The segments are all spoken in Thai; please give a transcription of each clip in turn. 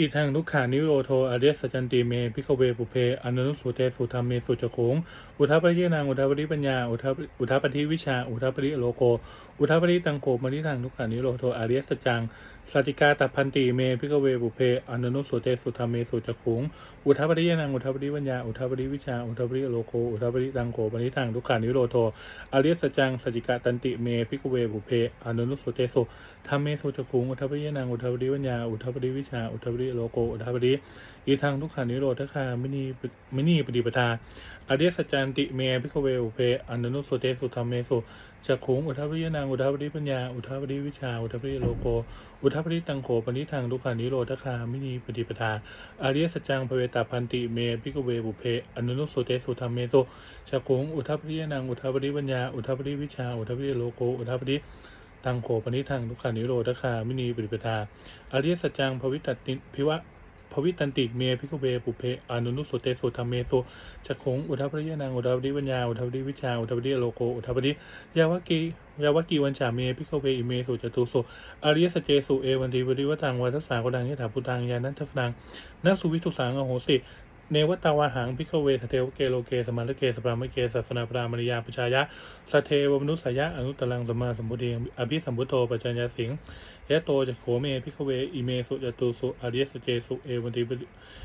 อีทางทุกขานิโรโทอเรียสจันติเมพิกเวปุเพอนุนุสุเตสุธรรมเมสุจโขงอุทัปริยนางอุทัปริปัญญาอุทัปอุทัปฏิวิชาอุทัปริโลโกอุทัปริตังโกมณิทางทุกขานิโรโทอเรียสจังสติกาตัพันติเมพิกเวปุเพอนุนุสุเตสุธรรมเมสุจโขงอุทัปริยนางอุทัปริปัญญาอุทัปริวิชาอุทัปริโลโกอุทัปริตังโกมณิทางทุกขานิโรโทอเรียสจังสติกาตันติเมพิกเวปุเพอนุนุสุเตสุธรรมเมสุจโขงอุทัปริยนางอุทัปริปัญญาอุทัปริวิชาอุทัปริโลโกอุทัปริอีทางทุกขานิโรธคามินีมินีปฏิปทาอเดียสจันติเมพิกเวอุเพอันุนุสุเตสุธรรมเมสุจักขุงอุทัปริยนางอุทัปริปัญญาอุทัปริวิชาอุทัปริโลโก อุทัปริตังโขปณิทางทุกขานิโรธคามินีปฏิปทาอเดียสัจจังภเวตาพันติเมพิกเวอุเพอนุนุสุเตสุธรรมเมสุจักขุงอุทัปริยนางอุทัปริปัญญาอุทัปริวิชาอุทัปริโลโกอุทัปริ ตังโขปณิทางทุกขานิโรธคามินีปฏิปทาอเดียสัจจังภวิตติพิวะภวิตันติเมพิกเวปุเพอนุนุสุเตสุธรรมเมสุจักขงอุทัปริยนางอุทัปริปัญญาอุทัปริวิชาอุทัปริโลโกอุทัปริยาวกียาวกีวันจาเมพิกเวอิเมสุจตุสุอริยสเจสุเอวันติปริวตังวัฏสาโกดังยถาพุตังยานันทฟนังนัสุวิทุสังอโหสิ เนวตาวาหังพิกเวทเทวเกโลเกสมาลเกสปรามเกศาสนาปรามริยาปชายะสเทวมนุสยะอนุตตรังสมาสมบุทิอภิสัมพุโตปัจจญญาสิงยะโตจะโขเมพิกเวอิเมสุจตุสุอริยสเจสุเอวันติป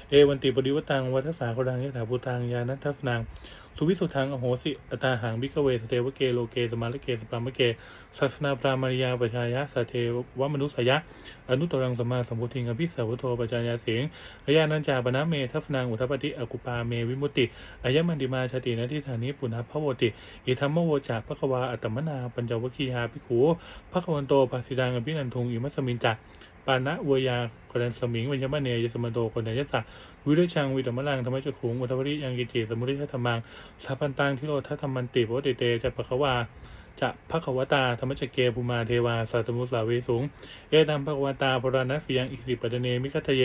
เอวันติปริวตังวัฏสาโคดังยะถาภูตังยานัททัสนัง สุวิสุทังอโหสิอตาหังพิกเวสเทวเกโลเกสมาลเกสปรามเกศาสนาปรามริยาปชายะสเทวมนุสยะ อนุตตรังสมาสมบุติงอภิสัมพุทโธปัญญาสิงอายานันจาปนะเมทัฟนางอุทปฏิอกุปาเมวิมุตติอายมันติมาชตินทิธานิปุณณพระโวติอิธรรมโวจากพระควาอัตมนาปัญจวคียาภิกขุพระควันโตภาสิดังอภินันทุงอิมัสสมินจัก ปานะเวยาคนนันสมิงวิญญาณเนยสมันโตคนนันยสะวิริชังวิตมลังธรรมจักขุงอุทปฏิยังกิจิสมุริยธรรมังสัพพันตังทิโรทัธรรมันติโพติเตจะปะควาจะพระขวตาธรรมจักเกภูมาเทวาสัตมุสสาเวสุงเอตัมภควตาปรานัสยังอิสิปตเนมิคัตเย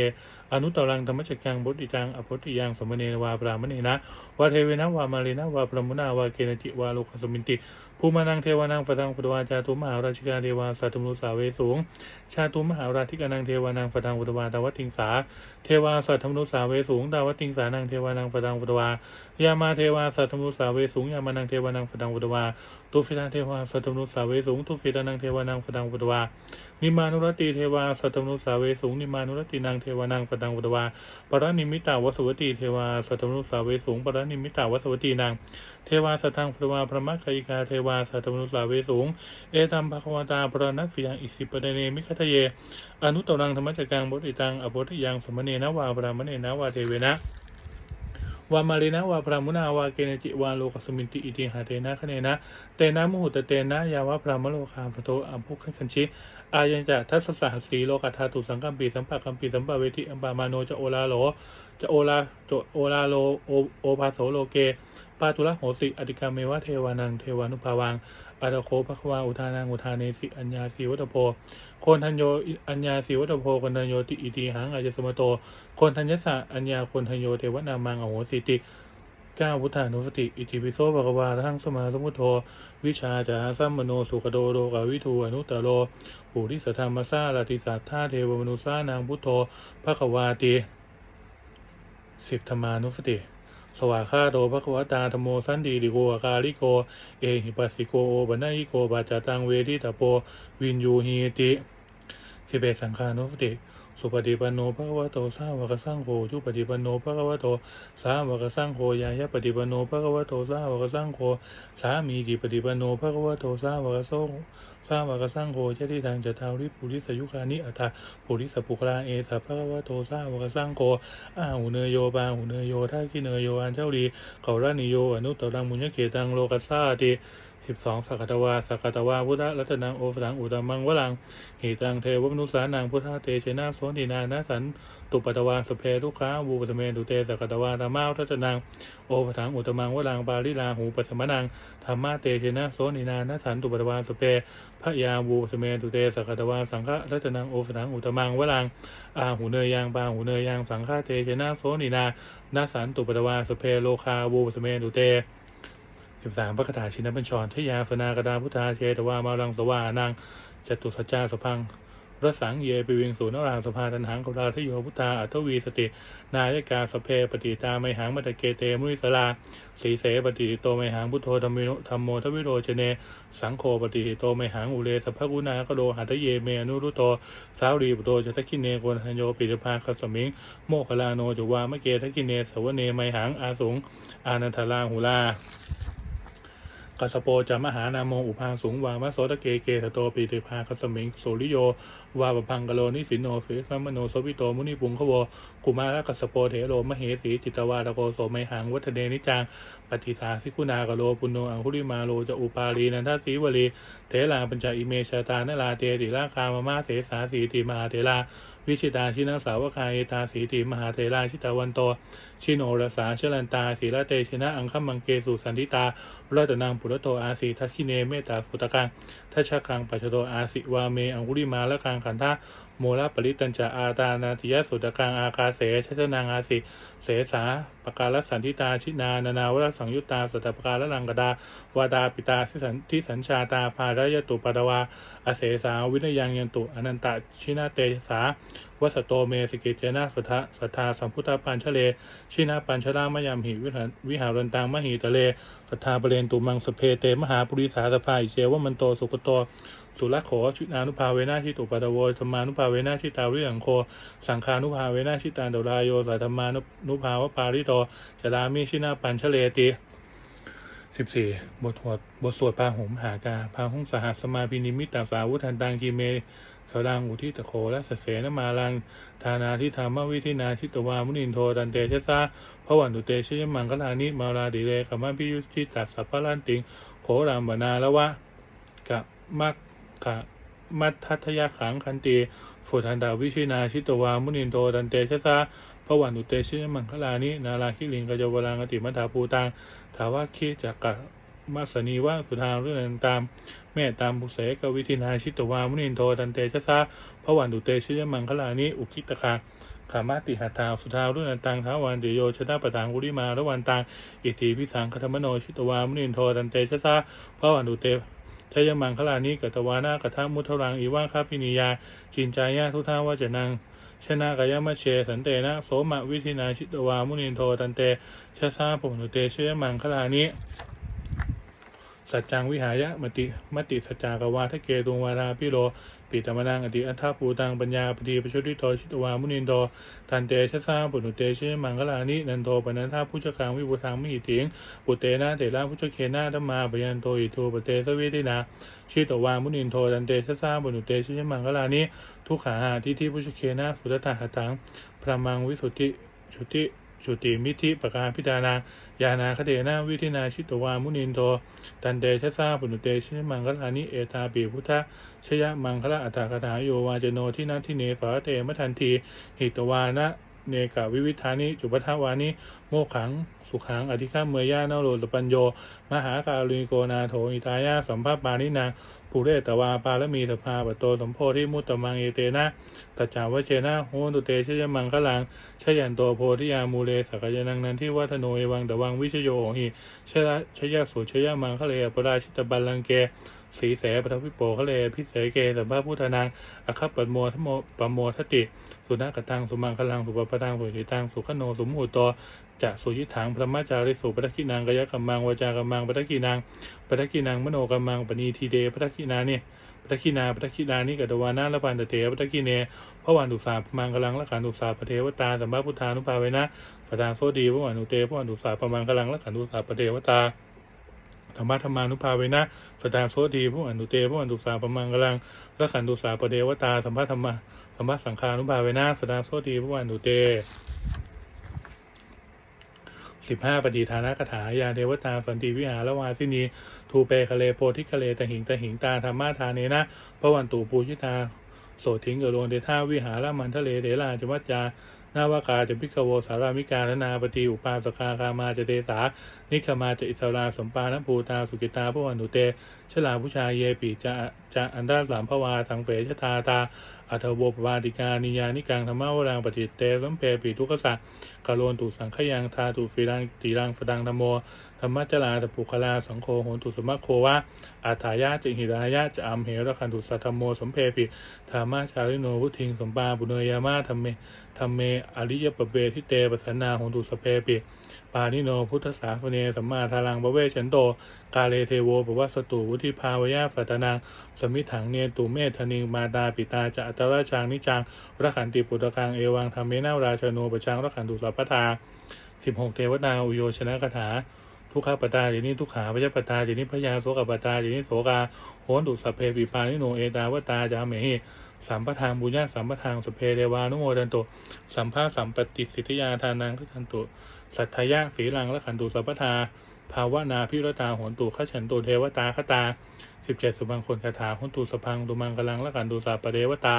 อนุตตรังธรรมจักกังบุติจังอภุติยังสมเนวาปรามเนนะวาเทเวนะวามาเลนะวาพรมุนาวาเกณจิวาโลกสมินติ ภูมานังเทวานังฟตังฟตวาจาตุมหาราชิกาเทวาสัตมุสสาเวสูง ชาตุมหาราธิกานังเทวานังฟตังฟตวาตาวัติงสา เทวาสัตมุสสาเวสูงดาวัติงสานังเทวานังฟตังฟตวายามาเทวาสัตมุสสาเวสูงยามานังเทวานังฟตังฟตวาตุฟิตาเทวาสัตมุสสาเวสูงตุฟิตานังเทวานังฟตังฟตวานิมานุรติเทวาสัตมุสสาเวสูงนิมานุรตินางเทวานังฟตังฟตวาปรนิมิตาวสุวติเทวาสัตมุสสาเวสูงปรนิมิตาวสุวตินาง เทวาสัทธังฟตวาพระมัคคิกาเทวาาสัตมนุสสาเวสูง เอตัมภควตาปรนัสฟิยังอิสิปเดเนมิคัตเย อนุตตรังธรรมจักกังบุติตังอโพธิยังสมเนนะวาปรามเนนะวาเทเวนะวามาเลนะวาพรามุนาวาเกณจิวาโลกสมินติอิติหาเตนะคะเนนะเตนะมุหุตเตนะยาวะพรามโลคาฟโตอัมพุขันคันชิอายัญจะทัสสะสีโลกธาตุสังกัมปีสัมปะกัมปีสัมปะเวทิอัมปามาโนจะโอลาโลจะโอลาจะโอลาโลโอโอภาโสโลเก ปาตุละโหสิอติกาเมวะเทวานังเทวานุภาวังอาตโคภควาอุทานังอุทาเนสิอัญญาสีวัตโพโคนทันโยอัญญาสีวัตโพคนทันโยติอิติหังอาจสมโตโคนทัญญสะอัญญาคนทันโยเทวนามังอโหสิติก้าวุฒานุสติ อิติปิโสภควาทั้งสมาสมุทโธ วิชาจาสัมมโนสุขโดโลกาวิทูอนุตตโรปุริสธรรมสาลาติสัทธาเทวมนุสานางพุทโธภควาติสิบธรรมานุสติ สวากขาโตภควตาธรรมโมสันติดิโกอากาลิโก เอหิปัสสิโกโอบันนายิโกบาจาตังเวทิตาโปวินยูหีติสิบเอ็ดสังขานุสติ สุปฏิปันโนภะควโตสาวกสังโฆจุปฏิปันโนภะควโตสาวกสังโฆยายะปฏิปันโนภะควโตสาวกสังโฆสามีจิปฏิปันโนภะควโตสาวกสังโฆ สาวกสังโฆชติทังจะทาริปุริสยุคานิอัตถาปุริสปุคลาเอสะภะคะวะโตสาวกสังโฆอาหูเนยโยบาหูเนยโยท่ากิเนยโยอันเจ้าดีเขารานิโยอนุตตรังมุญญเกตังโลกัสสาติสิบสองสักกตวาสักกตวาพุทธรัตนังโอสังอุตมังวลังเหตังเทวมนุสานังพุทธาเตเชนะโสตินานาสันตุปตวาสเพทุขาวูปสเมตุเตสกกตวาธรรมาทัตนังโอปถังอุตมังวลังปาลิลาหูปัสมนังธรรมาเตเชนะโสตินานาสันตุปตวาสเพพระยาวูปสเมตุเตสกัตวาสังฆรัตนังโอสถังอุตมังวลังอาหูเนยยางปาหูเนยยางสังฆาเตเชนะโซนินานาสันตุปตวาสเพโลคาวูปสเมตุเตสิบสามพระคาถาชินบัญชรทยาสนากดาพุทธาเชตวามาลังสวานังจตุสัจจาสพัง รสังเยปิวิงสูนราสภาตันหังกุราทโยพุตตาอัทวีสติ นายกาสเพปฏิตาไมหังมัตตเกเตมุนิสลาสีเสปฏิโตไมหังพุทโธธรรมิโนธรรมโมทวิโรชเน สังโฆปฏิโตไมหังอุเลสัพพกุณากโดหัตเยเมอนุรุโต สาวรีปโตจะทักขิเนโกนทัญโยปิรพาคสมิง โมคลาโนจุวามะเกทักขิเนสวเนไมหังอาสุงอานันทลาหุลา กัสโปจะมหานาโมอุพาสุงวามะโสตะเกเกสโตปีติภาคสมิงโสริโยวาปพังกโลนิสินโนเสสัมโนโสวิโตมุนิปุงขโวกุมารกัสโปเถโรมเหสีจิตวาตโกโสไมหังวัฒเนนิจังปฏิสาสิกุณากะโลปุณโนอังคุริมาโลจะอุปาลีนันทสีวลีเถลาปัญจอิเมชาตานลาเตติราคามามาเสสาสีติมหาเถลาวิชิตาชินาสาวกายตาสีติมหาเถราชิตาวันโต ชิโนรสาเชลันตาศีละเตชนะอังคัมมังเกสุสันติตารัตนังปุรโตอาสีทักขิเนเมตตาฟุตกังทัชชกังปัจโตอาสิวาเมอังคุริมาละกังขันธา มลปริตัญจาอาตานาติยสุตกังอากาเสชัชนางอาสิ เสสาปการสันติตาชินานานาวรสังยุตตาสตปการลังกดาวาดาปิตาทิสันทิสัญชาตาภารยตุปดวาอเสสาวินยังยันตุอนันตชินาเตสาวัสโตเมสกิเจนะสุทะสัทธาสัมพุทธปัญชเล ชินาปัญชรามยามหิวิหารวิหารันตังมหิตะเลสัทธาเปเรนตุมังสเพเตมหาปุริสาสภาอิเชวมันโตสุกโต สุรโขชุนานุภาเวนาชิตุปตะโวธรรมานุภาเวนาชิตาวิหังโค สังคานุภาเวนาชิตาดลายโยสัทธรรมานุภาวปาริโตจรามิชินาปัญชเลติสิบสี่บทวดบทสวดพาหุมหากาพาหุงสหัสมาพินิมิตตาสาวุทันตังกีเมสรังอุทิตโคและสเสนมาลังธานาทิธรรมวิธินาชิตวามุนินโทตันเตชะซาพระวันตุเตชยมังคลานิมาราดิเลขมัมพิยุชิตัสสัพพลันติงโขรามบนาละวะกะมัก กะมัททัทยาขังคันตีฟุทันดาวิชินาชิตวา มุนินโทตันเตชะซาพระวันตุเตชยมังคลานินาราคิลิงกจวรังอติมัทาปูตังถาวาคีจักกะมัสนีว่าสุธาเรื่องตามแม่ตามภูเสกวิธินาชิตวา มุนินโทตันเตชะซาพระวันดุเตชยมังคลานิอุคิตคาขามาติหัตถาสุธารุ่นตังท้าวันเดโยชนะปะทางกุริมาระวันตังอิทิพิสังคธรรมโนชิตวามุนินโทตันเตชะซาพระวันดุเต ชยมังคลานิกตวานากัทามุทรังอีว่าคาพินิยาจินจายะทุทาวาจนังชนะกายมะเชสันเตนะโสมะวิธินาชิตวามุนินโทตันเตชะซาผมุเตชยมังคลานิสัจจังวิหายะมติมติสัจจากวาทะเกตุงวาราพิโร ปิตมนังอติอัฏฐปูตังปัญญาปฏิปชุติโตชิตวามุนินโตทันเตชะสาปุณุเตชะมังคลานินันโตปนันทาพุชกังวิบุทังมิหิติงปุเตนะเตระพุชเคนะธรรมาปยันโตอิทูปเตสเวทินาชิตวามุนินโททันเตชะสาปุณุเตชะมังคลานิทุขาหาทิทิพุชเคนะสุตตาหตังพระมังวิสุทธิชุติ ชุติมิธิปการพิจารณายานาคเดนะวิธินาชิตวามุนินโทตันเตชะซาปุณุเตชะมังคลานิเอตาปิพุทธชยมังคละอัตถกถาโยวาจโนที่นาทิเนสาเตมทันทีหิตวานะเนกาวิวิธานิจุปทาวานิโมขัง สุขังอธิฆาเมยานาโรตปัญโย มหาการุณโกนาโถอิตายาสัมภาปานินาง ภูเรตวาปาลมีสภาปโตสมโพธิมุตตมังเอเตนะตัจจาวเชนะโหตุเตชยมังคลังชยันโตโพธิยามูเลสักยนังนันที่วัฒโนเอวังตวังวิชโยหหิชยะชยะสุชยมังคะเลปราชิตบัลลังเก สีแสปทวิโปคะเลพิเสเกสัมภาพุทธนางอคัปปัตโมทโมปโมทติ สุนักตัง สุมังคลัง สุปปตังสุจิตัง สุขโน สุมุตโตจะสุยิถังพระมาจาริสุปทักขินางกยกัมมังวาจากัมมังปทักขินางปทักขินางมโนกัมมังปณีทีเดปทักขินาเนี่ยปทักขินาปทักขินานิกัตวานาละปันตเถปทักขิเนพระวันดุสาพมังกลังละขันดุสาปเทวตาสัมภาพุทธานุภาเวนะปทานโสดีพระวันดุเตพระวันดุสาพมังกลังละขันดุสาปเทวตา ธรรมะธรรมานุภาเวนะสตาโสดีผู้อนุเตผู้อนุสาปมังกลังและขันตุสาปเดวตาสัมภะธรรมะสัมภะสังฆานุภาเวนะสตาโสดีผู้อนุเตสิบห้าปฏิฐานะคาถายาเทวตาสันติวิหารวาสินีทูเปคะเลโพธิคะเลตหิงตหิงตาธรรมาทาเนนะพระวันตูปูชิตาโสทิงกโรนเดท่าวิหารมันทะเลเดลาจวัจจา นาวากาจะพิกโวสารามิการนาปฏิอุปาสกาคามาจะเตสา นิคมาจะอิสราสมปานภูตาสุกิตาพระวันุเต ชลาผู้ชายเยปีจะจะอันดาสามพวาสังเฟชตาตาอัทวปวาติกานิยานิกังธรรมาวรังปฏิเตสัมเพปีทุกขะกะโลนตุสังขยังทาตุฟีรังตีรังฟดังธรรมโมธรรมจลาตปุคลาสังโฆโหนตุสมะโควะอาถายาจิหิรายาจะอัมเหระคันตุสัทธมโมสมเพปิธรรมาชาลิโนวุทิงสมปาบุเนยยามาธรรมเม ธรรมเม อริยปเบทิเตปสันนาหนตุสเพปิ ปานิโน พุทธสาสเนสัมมาทารังบเวชันโต กาเลเทโวปวัสตุวุธิภาวยาสัตนางสมิถังเนตุเมธนิงมาตาปิตาจะอัตราชางนิจังรักขันติปุตตะกังเอวังธรรมเมนาราชโนปชังรักขันตุสัพพทาสิบหกเทวดาอุโยชนะคาถาทุกขปตาเจนิทุกขาพยปตาเจนิพยาโสกปตาเจนิโสกาโหนตุสัพเพปิปานิโนเอตาวตาจาเมหิ สัมปทางบุญญาสัมปทางสุเพเดวานุโมดันตุสัมภาสัมปติสิทธิยาทานังทันตุสัทธยะสีลังและขันตุสัพพทาภาวนาพิรตาโหนตุขฉันตุเทวตาคตา สิบเจ็ดสุบังคนคาถาหนตุสพังตุมังกลังละขันตุสัพปะเดวตา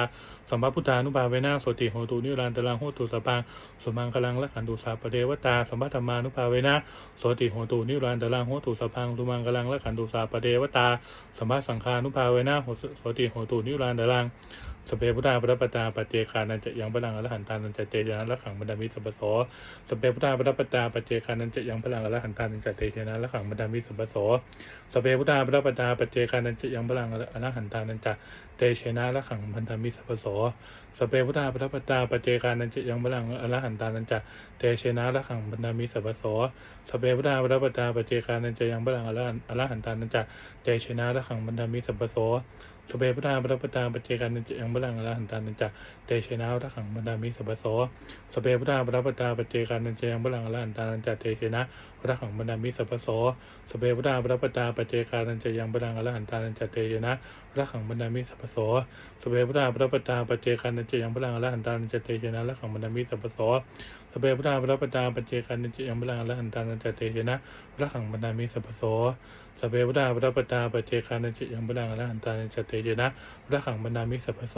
สัมภพุทธานุบาเวนะโสติโหตุนิรันตรังโหตุสพังสุมังกลังละขันตุสัพปะเดวตาสัมภธรรมานุภาเวนะโสติโหตุนิรันตรังโหตุสพังสุมังกลังละขันตุสัพปะเดวตาสัมภสังฆานุภาเวนะโสติโหตุนิรันตรังสเปพุทธาปรปตาปเจคานันจะยังพลังอรหันตานันจะเตชนะละขังบรรดามิสัพโสสเปพุทธาปรปตาปเจคานันจะยังพลังอรหันตานันจะเตชนะละขังบรรดามิสัพพโสสเปพุทธาปรปตาปเจกานันจะยังพลังอรหันตานันจะเตชนะละขังพันธมิสัพพโส สเปพุทธาปรปตาปเจคานันจยังพลังอรหันตานันจะเตชนะละขังบรรดามิสัพพโสสเปพุทธาปรปตาปเจคานันจยังพลังอรหันอรหันตานันจะเตชนะละขังบรรดามิสัพพโสสเปพุทธาพระปตาปเจกันนจยังบลังอรหันตานันจะเตชนะระขังบรรดามิสัพพโสสเปพุทธาพระปตาปเจกันนจยังบลังอรหันตานันจะเตชนะระขังบรรดามิสัพพโสสเปพุทธาพระปตาปเจกันนจยังบลังอรหันตานันจะเตชนะระขังบรรดามิสัพพโสสเปพุทธาพระปตาปเจกันนจะยังบลังอรหันตานันจะเตชนะระขังบรรดามิสัพพโสสเปพุทธาพระปตาปเจกันนจะยังบลังอรหันตานันจะเตชนะระขังบรรดามิสัพพโสสเปพุทธาพระปตาปเจคานันจิยังบลังอรหันตานันจเตเจนะระขังบรรดามิสัพพโส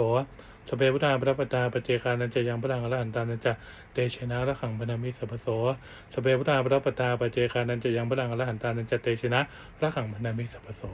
สเปพุทธาพระปตาปเจคานันจะยังบลังอรหันตานันจะเตเชนะระขังบรรดามิสัพพโสสเปพุทธาพระปตาปเจคานันจะยังบลังอรหันตานันจะเตเชนะระขังบรรดามิสัพพโส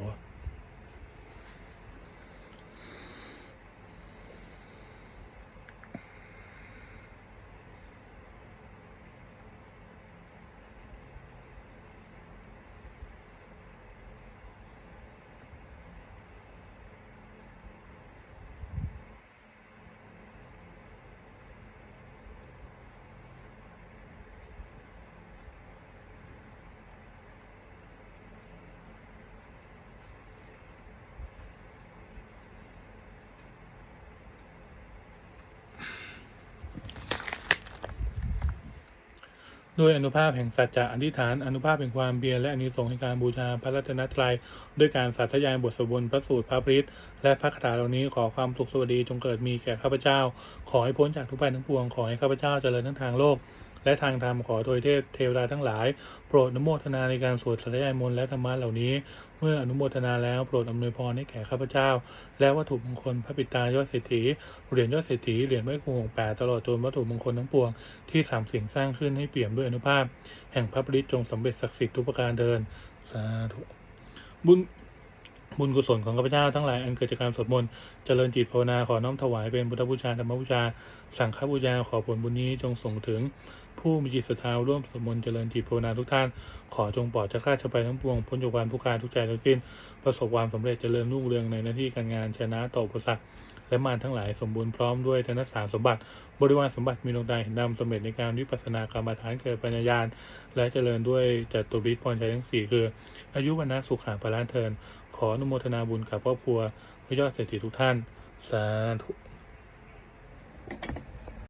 ด้วยอนุภาพแห่งสัจจะอธิษฐานอนุภาพแห่งความเบียรและอนิสงส์แห่งการบูชาพระรัตนตรัยด้วยการสาธยายบทสวดพระสูตรพระปริตและพระคาถาเหล่านี้ขอความสุขสวัสดีจงเกิดมีแก่ข้าพเจ้า ขอให้พ้นจากทุกภัยทั้งปวงขอให้ข้าพเจ้าเจริญทั้งทางโลก และทางธรรมขอโดยเทพเทวดาทั้งหลาย โปรดอนุโมทนาในการสวดสาธยายมนต์และธรรมะเหล่านี้ เมื่ออนุโมทนาแล้วโปรดอำนวยพรให้แก่ข้าพเจ้า และวัตถุมงคลพระปิตายอดเศรษฐีเหรียญยอดเศรษฐีเหรียญไม้คงหงแปดตลอดจนวัตถุมงคลทั้งปวงที่สามสิ่งสร้างขึ้นให้เปี่ยมด้วยอนุภาพ แห่งพระปริจงสำเร็จศักดิ์สิทธิ์ทุกประการเดินสาธุบุญบุญกุศลของข้าพเจ้าทั้งหลายอันเกิดจากการสวดมนต์เจริญจิตภาวนาขอน้อมถวายเป็นพุทธบูชาธรรมบูชา สังฆบูชาขอผลบุญนี้จงส่งถึง ผู้มีจิตศรัทธาร่วมสวดมนต์เจริญจิตภาวนาทุกท่าน ขอจงปลอดจากข้าชไปทั้งปวงพ้นจากความทุกข์กายทุกใจทั้งสิ้น ประสบความสำเร็จเจริญรุ่งเรืองในหน้าที่การงานชนะต่ออุปสรรคและมารทั้งหลายสมบูรณ์พร้อมด้วยธนสารสมบัติ บริวารสมบัติมีดวงตาเห็นดำสำเร็จในการวิปัสสนากรรมฐานเกิดปัญญายาณและเจริญด้วยจตุริศพรชัยทั้งสี่คือ อายุวันนะสุขาพลานเทิน ขออนุโมทนาบุญกับครอบครัวพระยอดเศรษฐีทุกท่าน สาธุ